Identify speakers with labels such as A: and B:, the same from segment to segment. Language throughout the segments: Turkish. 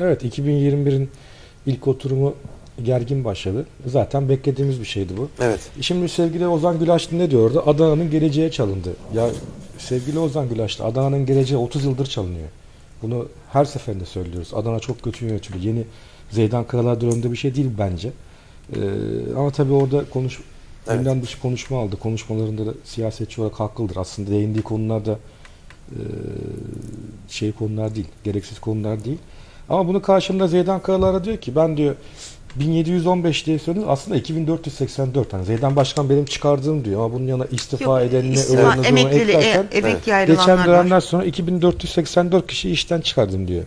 A: Evet 2021'in ilk oturumu gergin başladı. Zaten beklediğimiz bir şeydi bu.
B: Evet.
A: Şimdi sevgili Ozan Gülaç ne diyordu? Adana'nın geleceği çalındı. Ya sevgili Ozan Gülaç Adana'nın geleceği 30 yıldır çalınıyor. Bunu her seferinde söylüyoruz. Adana çok kötü yönetiliyor. Yeni Zeydan Karalar döneminde bir şey değil bence. Ee, ama tabii orada konuş
B: Evet.
A: gündem dışı konuşma aldı. Konuşmalarında da siyasetçi olarak haklıdır. Aslında değindiği konular da e, şey konular değil. Gereksiz konular değil. Ama bunu karşımda Zeydan Karalar'a diyor ki ben diyor 1715 diye söylüyor. Aslında 2484. Hani Zeydan Başkan benim çıkardığım diyor ama bunun yanına istifa
C: Yok,
A: edenini
C: istifa, emeklili,
A: eklerken
C: e, emekli
B: Evet.
C: ayrılanlar
A: geçen
C: var.
A: dönemler sonra 2484 kişi işten çıkardım diyor.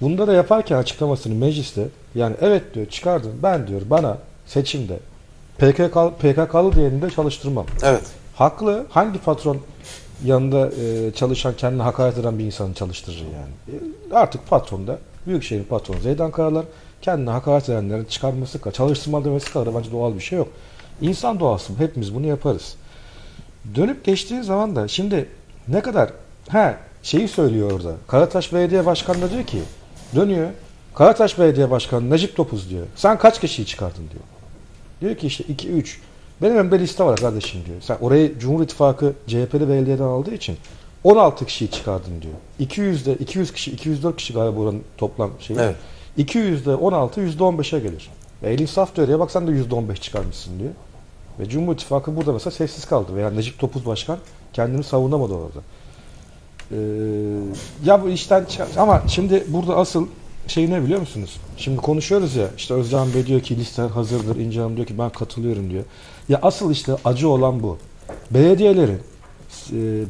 A: Bunda da yaparken açıklamasını mecliste yani evet diyor çıkardım ben diyor bana seçimde PKK, PKK'lı diyeninde çalıştırmam.
B: Evet.
A: Haklı. Hangi patron yanında e, çalışan kendine hakaret eden bir insanı çalıştırır yani? E, artık patron da Büyükşehir patronu Zeydan Karalar kendine hakaret edenlerin çıkarması kadar, çalıştırma demesi kadar bence doğal bir şey yok. İnsan doğası bu. Hepimiz bunu yaparız. Dönüp geçtiği zaman da şimdi ne kadar he şeyi söylüyor orada. Karataş Belediye Başkanı da diyor ki dönüyor. Karataş Belediye Başkanı Necip Topuz diyor. Sen kaç kişiyi çıkardın diyor. Diyor ki işte 2 3. Benim önümde liste var kardeşim diyor. Sen orayı Cumhur İttifakı CHP'li belediyeden aldığı için 16 kişiyi çıkardın diyor. 200'de 200 kişi 204 kişi galiba oranın toplam şeyi.
B: Evet.
A: 200'de 16 %15'e gelir. Ve elin saf diyor bak sen de %15 çıkarmışsın diyor. Ve Cumhur İttifakı burada mesela sessiz kaldı. Veya Necip Topuz Başkan kendini savunamadı orada. Ee, ya bu işten ama şimdi burada asıl şey ne biliyor musunuz? Şimdi konuşuyoruz ya işte Özcan Bey diyor ki listeler hazırdır. İnce Hanım diyor ki ben katılıyorum diyor. Ya asıl işte acı olan bu. Belediyelerin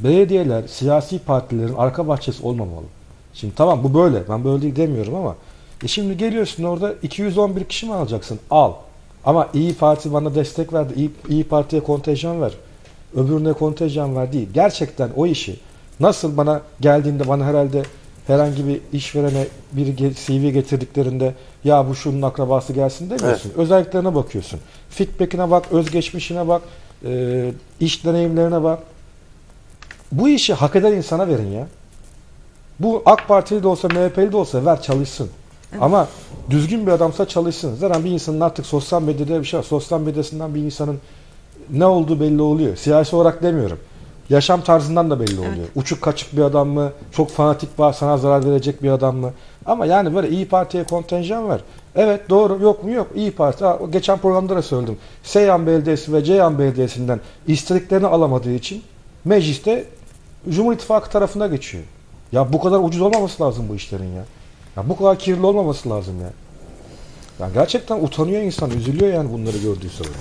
A: belediyeler siyasi partilerin arka bahçesi olmamalı. Şimdi tamam bu böyle. Ben böyle değil demiyorum ama e şimdi geliyorsun orada 211 kişi mi alacaksın? Al. Ama İyi Parti bana destek verdi. İyi, İyi Parti'ye kontenjan ver. Öbürüne kontenjan ver değil. Gerçekten o işi nasıl bana geldiğinde bana herhalde herhangi bir işverene bir CV getirdiklerinde ya bu şunun akrabası gelsin demiyorsun. Özelliklerine bakıyorsun. Feedback'ine bak, özgeçmişine bak, e, iş deneyimlerine bak. Bu işi hak eden insana verin ya. Bu AK Partili de olsa MHP'li de olsa ver çalışsın. Ama düzgün bir adamsa çalışsın. Zaten bir insanın artık sosyal medyada bir şey var. Sosyal medyasından bir insanın ne olduğu belli oluyor. Siyasi olarak demiyorum. Yaşam tarzından da belli oluyor. Uçuk kaçık bir adam mı? Çok fanatik var, sana zarar verecek bir adam mı? Ama yani böyle İyi Parti'ye kontenjan var. Evet doğru yok mu yok. İyi Parti. Ha, geçen programda da söyledim. Seyhan Belediyesi ve Ceyhan Belediyesi'nden istediklerini alamadığı için mecliste Cumhur İttifakı tarafına geçiyor. Ya bu kadar ucuz olmaması lazım bu işlerin ya. Ya bu kadar kirli olmaması lazım ya. Ya gerçekten utanıyor insan, üzülüyor yani bunları gördüğü zaman.